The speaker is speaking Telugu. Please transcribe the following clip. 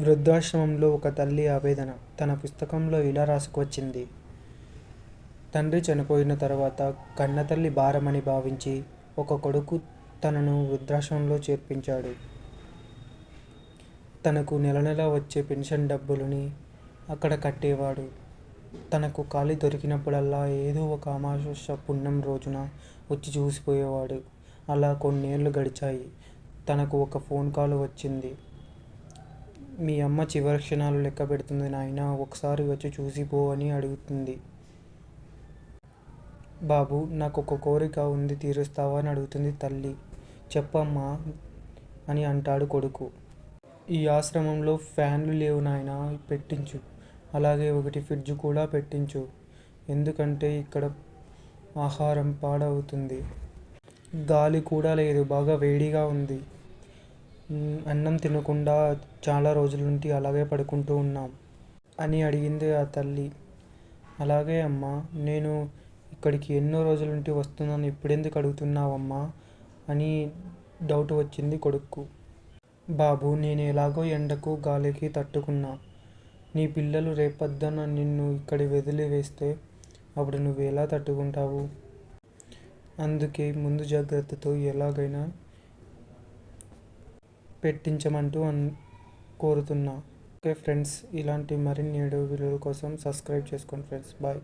వృద్ధాశ్రమంలో ఒక తల్లి ఆవేదన తన పుస్తకంలో ఇలా రాసుకొచ్చింది తండ్రి చనిపోయిన తర్వాత కన్నతల్లి భారమని భావించి ఒక కొడుకు తనను వృద్ధాశ్రమంలో చేర్పించాడు. తనకు నెల నెల వచ్చే పెన్షన్ డబ్బులని అక్కడ కట్టేవాడు. తనకు ఖాళీ దొరికినప్పుడల్లా ఏదో ఒక అమావాస్య పుణ్యం రోజున వచ్చి చూసిపోయేవాడు. అలా కొన్నేళ్ళు గడిచాయి. తనకు ఒక ఫోన్ కాల్ వచ్చింది. మీ అమ్మ చివరి క్షణాలు లెక్క పెడుతుంది నాయనా ఒకసారి వచ్చి చూసిపో అని అడుగుతుంది. బాబు నాకు ఒక కోరిక ఉంది తీరుస్తావా అని అడుగుతుంది తల్లి. చెప్పమ్మా అని అంటాడు కొడుకు. ఈ ఆశ్రమంలో ఫ్యాన్లు లేవు నాయనా పెట్టించు. అలాగే ఒకటి ఫ్రిడ్జ్ కూడా పెట్టించు. ఎందుకంటే ఇక్కడ ఆహారం పాడవుతుంది. గాలి కూడా లేదు బాగా వేడిగా ఉంది. అన్నం తినకుండా చాలా రోజుల నుండి అలాగే పడుకుంటూ ఉన్నాం అని అడిగింది ఆ తల్లి. అలాగే అమ్మా నేను ఇక్కడికి ఎన్నో రోజుల నుండి వస్తున్నాను ఇప్పుడెందుకు అడుగుతున్నావమ్మా అని డౌట్ వచ్చింది కొడుక్కు బాబు నేను ఎలాగో ఎండకు గాలికి తట్టుకున్నా. నీ పిల్లలు రేపొద్దున నిన్ను ఇక్కడి వదిలివేస్తే అప్పుడు నువ్వు ఎలా తట్టుకుంటావు? అందుకే ముందు జాగ్రత్తతో ఎలాగైనా పెట్టించమంటూ అన్ కోరుతున్నా. ఓకే ఫ్రెండ్స్ ఇలాంటి మరిన్ని వీడియోల కోసం సబ్స్క్రైబ్ చేసుకోండి ఫ్రెండ్స్. బాయ్.